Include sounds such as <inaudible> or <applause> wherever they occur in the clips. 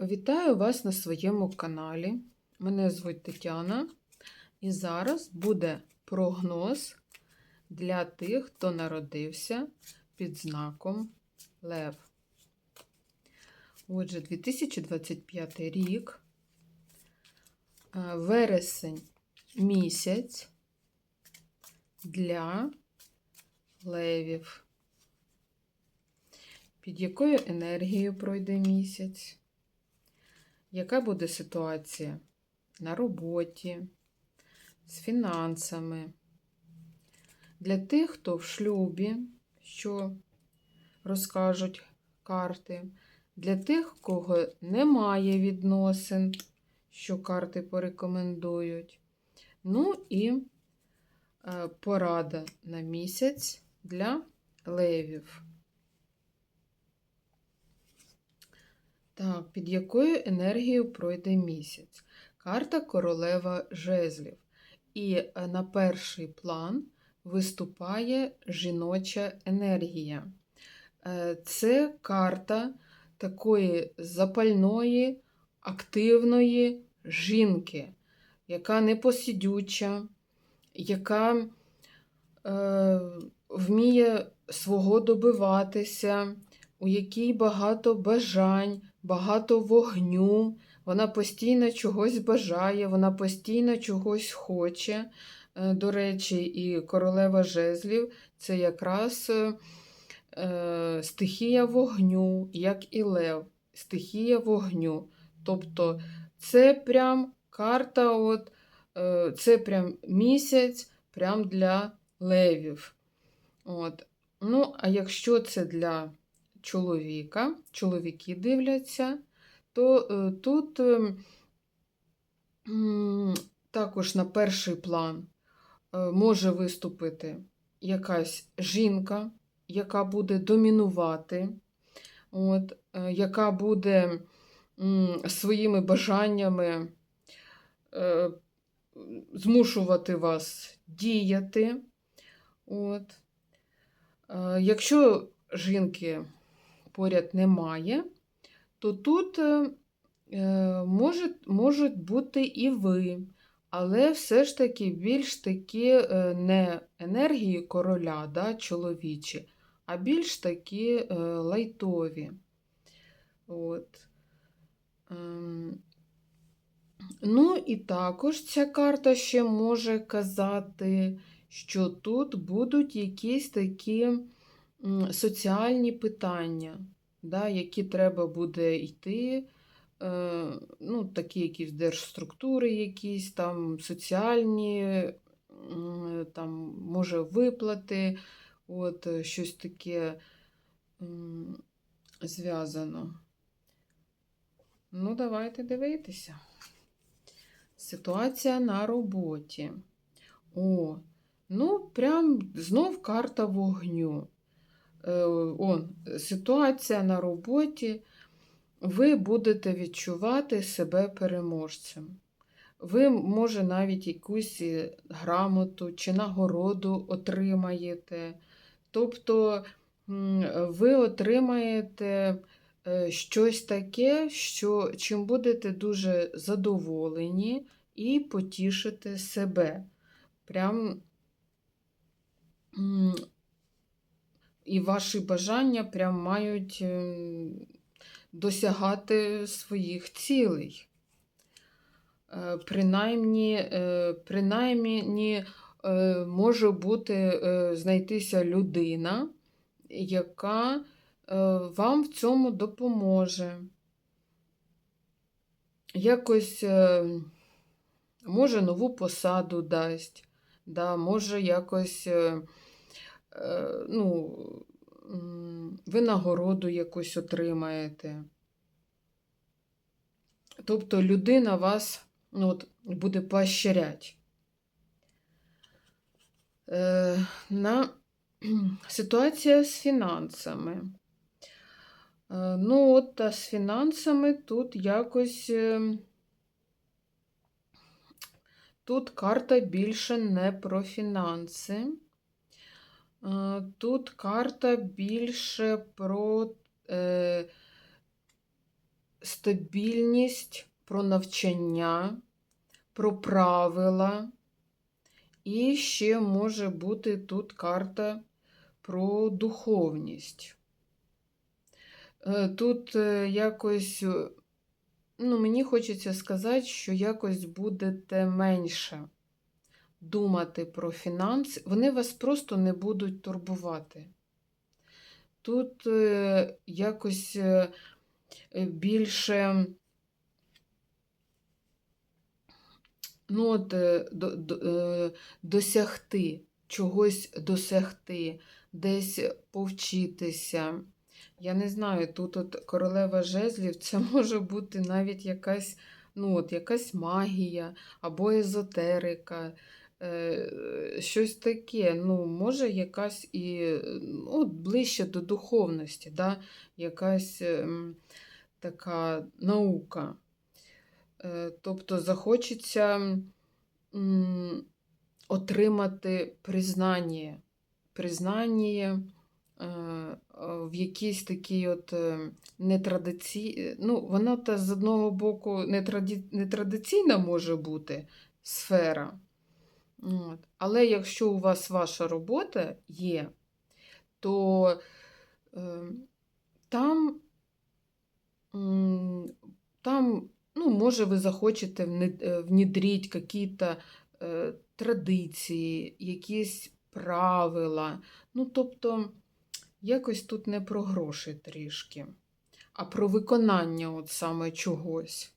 Вітаю вас на своєму каналі. Мене звуть Тетяна, і зараз буде прогноз для тих, хто народився під знаком Лев. Отже, 2025 рік, е, вересень місяць для левів. Під якою енергією пройде місяць? Яка буде ситуація на роботі, з фінансами? Для тих, хто в шлюбі, що розкажуть карти, для тих, кого немає відносин, що карти порекомендують. Ну і е, порада на місяць для левів. Так, під якою енергією пройде місяць? Карта королева жезлів. І е, на перший план виступає жіноча енергія. Е, Це карта такої запальної, активної жінки, яка непосидюча, яка е, вміє свого добиватися, у якій багато бажань, багато вогню, вона постійно чогось бажає, вона постійно чогось хоче. Е, До речі, і королева жезлів це якраз е, е, стихія вогню, як і лев, стихія вогню. Тобто це прям карта, от, це прям місяць прям для левів. От. Ну, а якщо це для чоловіка, чоловіки дивляться, то е, тут е, також на перший план е, може виступити якась жінка, яка буде домінувати, от, яка буде своїми бажаннями змушувати вас діяти. От. Якщо жінки поряд немає, то тут е, е, може, можуть бути і ви, але все ж таки більш такі е, не енергії короля, да, чоловічі, а більш такі лайтові. От. Ем, Ну, і також ця карта ще може казати, що тут будуть якісь такі соціальні питання, да, які треба буде йти, е, ну, такі якісь держструктури, якісь там соціальні, м, там, може, виплати, от, е, щось таке м, зв'язано. Ну, давайте дивитися. Ситуація на роботі. О, ну, прям знов карта вогню. Е, он, ситуація на роботі. Ви будете відчувати себе переможцем. Ви, може, навіть якусь грамоту чи нагороду отримаєте. Тобто ви отримаєте е, щось таке, що, чим будете дуже задоволені і потішите себе. Прям і ваші бажання прям мають ем, досягати своїх цілей. Е, Принаймні, е, принаймні е, може бути знайтися людина, яка вам в цьому допоможе. Якось може нову посаду дасть, да, може якось ну, м, винагороду якусь отримаєте. Тобто людина вас ну, от, буде поощрять. Е, на <clears throat> ситуація з фінансами. Е, ну, от а з фінансами тут якось. е, Тут карта більше не про фінанси. Е, Тут карта більше про е, стабільність, про навчання, про правила. І ще може бути тут карта про духовність. Е, Тут е, якось, ну, мені хочеться сказати, що якось будете менше думати про фінанси. Вони вас просто не будуть турбувати. Тут е, якось е, більше. Ну, от, е, до, до, досягти, чогось досягти, десь повчитися. Я не знаю, тут от королева жезлів це <laughs> може бути навіть якась, ну, от, якась магія або езотерика, щось таке. Ну, може, якась і е, ну, ближче до духовності, да? якась ем, така наука. Е, Тобто захочеться отримати признання, признання е, е, в якійсь такій от е, нетрадицій... Ну, воно та з одного боку нетраді... нетрадиційна може бути сфера. От. Але якщо у вас ваша робота є, то е, там, там ну, може, ви захочете вне- е, е, традиції, якісь правила. Ну, тобто, якось тут не про гроші трішки, а про виконання от саме чогось.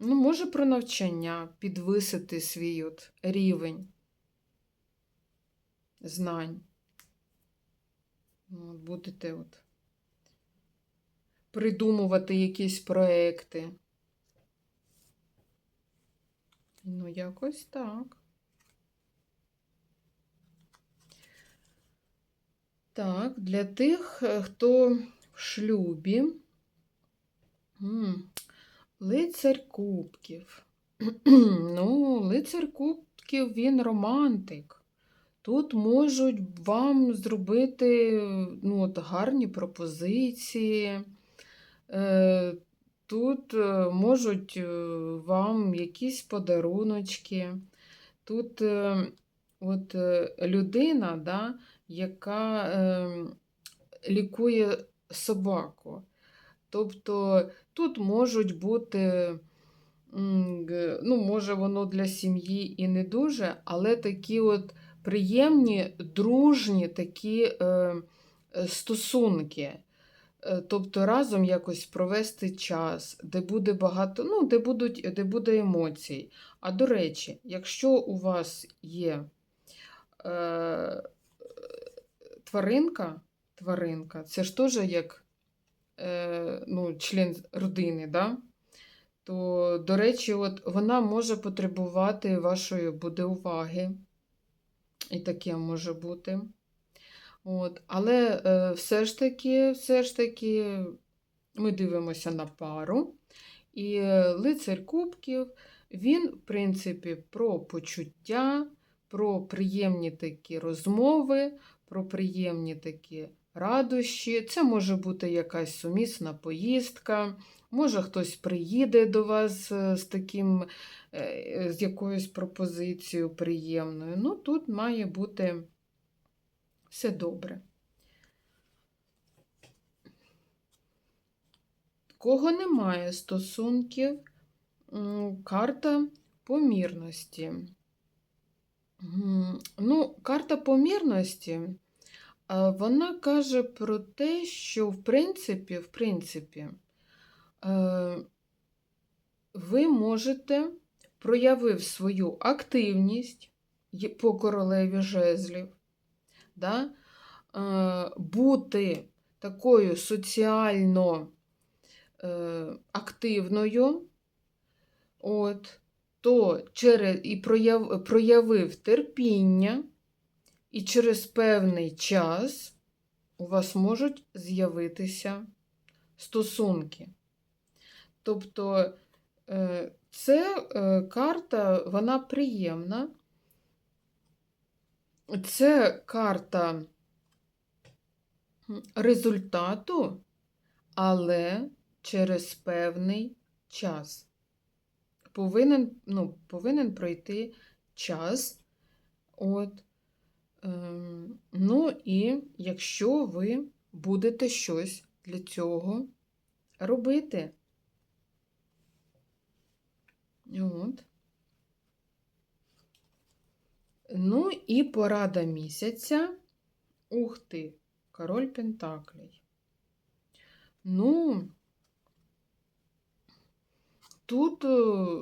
Ну, може, про навчання, підвисити свій от рівень знань. Ну, от будете от придумувати якісь проекти. Ну, якось так. Так, для тих, е, хто в шлюбі. Лицар Кубків. <clears throat> Ну, лицар Кубків він романтик. Тут можуть вам зробити ну, от, гарні пропозиції. Е, Тут е, можуть е, вам якісь подаруночки. Тут от людина, да, яка е, лікує собаку. Тобто тут можуть бути, ну, може, воно для сім'ї і не дуже, але такі от приємні, дружні такі е, е, стосунки. Е, Тобто разом якось провести час, де буде багато, ну, де будуть, де буде емоцій. А до речі, якщо у вас є е, тваринка, тваринка, це ж теж як е, ну, член родини, да? то, до речі, от вона може потребувати вашої буде уваги. І таке може бути. От. Але е, все ж таки, все ж таки ми дивимося на пару. І е, лицар Кубків, він, в принципі, про почуття, про приємні такі розмови, про приємні такі радощі. Це може бути якась сумісна поїздка. Може, хтось приїде до вас е, з таким, е, з якоюсь пропозицією приємною. Ну, тут має бути все добре. Кого немає стосунків, карта помірності. Ну, карта помірності, вона каже про те, що в принципі, в принципі, е, ви можете, проявив свою активність по королеві жезлів, да, е, бути такою соціально е, активною, от, то через, і прояв, проявив терпіння, і через певний час у вас можуть з'явитися стосунки. Тобто е, це е, карта, вона приємна. Це карта результату, але через певний час. Повинен, ну, повинен пройти час. От. Ем, ну і якщо ви будете щось для цього робити. От. Ну і порада місяця. Ух ти, король Пентаклей. Ну, тут е,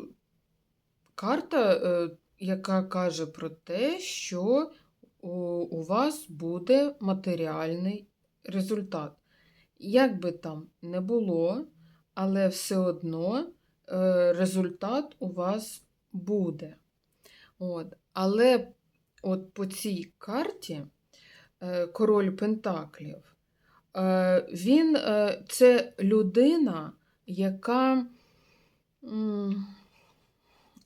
карта, е, яка каже про те, що у, вас буде матеріальний результат. Як би там не було, але все одно е, результат у вас буде. От. Але от по цій карті е, король Пентаклів, е, він це людина, яка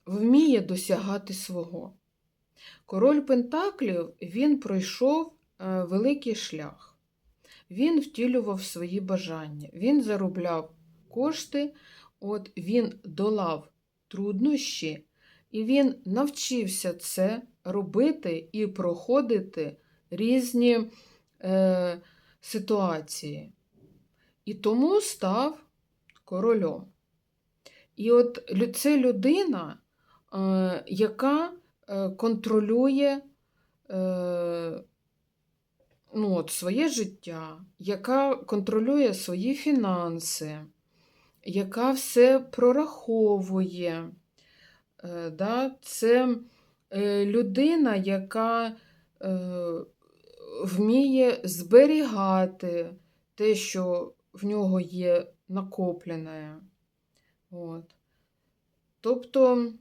вміє досягати свого. Король Пентаклів він пройшов е, великий шлях. Він втілював свої бажання, він заробляв кошти, от він долав труднощі, і він навчився це робити і проходити різні е, ситуації. І тому став королем. І от це людина, е, яка контролює е, ну, от, своє життя, яка контролює свої фінанси, яка все прораховує. Е, да? Це е, людина, яка е, вміє зберігати те, що в нього є накоплене. От. Тобто,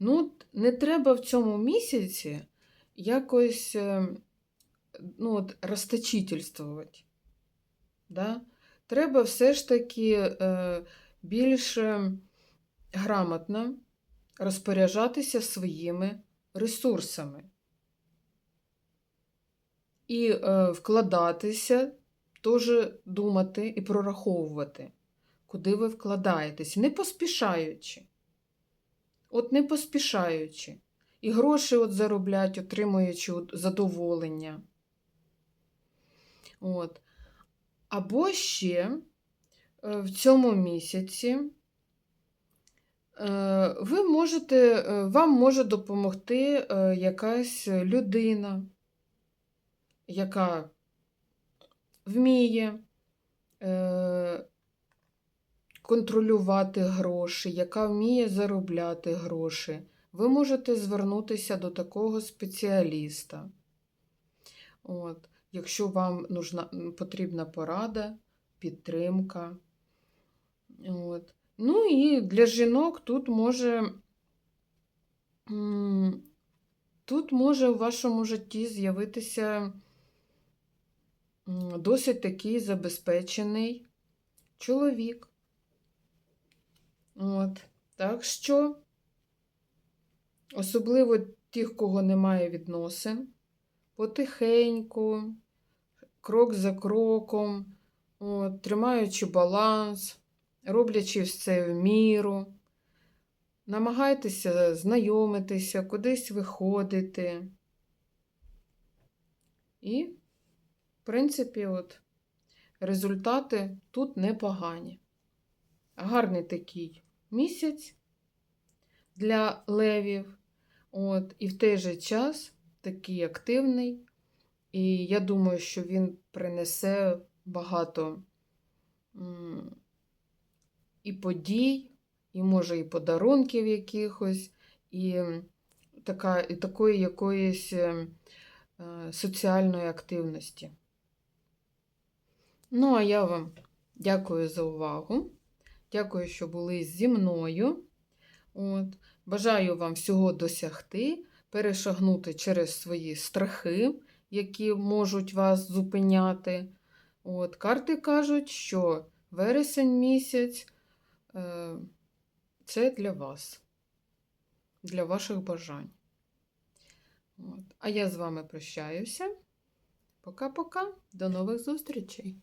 ну, не треба в цьому місяці якось е, ну, от, розточительствувати. Да? Треба все ж таки е, більш е, грамотно розпоряджатися своїми ресурсами і вкладатися, теж думати і прораховувати, куди ви вкладаєтесь, не поспішаючи. От не поспішаючи. І гроші от зароблять, отримуючи от задоволення. От. Або ще е, в цьому місяці е, ви можете, е, вам може допомогти якась людина, яка вміє контролювати гроші, яка вміє заробляти гроші. Ви можете звернутися до такого спеціаліста. От. Якщо вам нужна, потрібна порада, підтримка. От. Ну і для жінок тут може, тут може у вашому житті з'явитися досить такий забезпечений чоловік. От. Так що, особливо тих, кого немає відносин, потихеньку, крок за кроком, от, тримаючи баланс, роблячи все в міру. Намагайтеся знайомитися, кудись виходити. І, в принципі, от, результати тут непогані. Гарний такий місяць для левів. От, і в той же час такий активний. І я думаю, що він принесе багато і подій, і, може, і подарунків якихось, і, така, і такої якоїсь е, е, соціальної активності. Ну, а я вам дякую за увагу. Дякую, що були зі мною. От. Бажаю вам всього досягти, перешагнути через свої страхи, які можуть вас зупиняти. От. Карти кажуть, що вересень місяць е, це для вас, для ваших бажань. От. А я з вами прощаюся. Пока-пока, до нових зустрічей!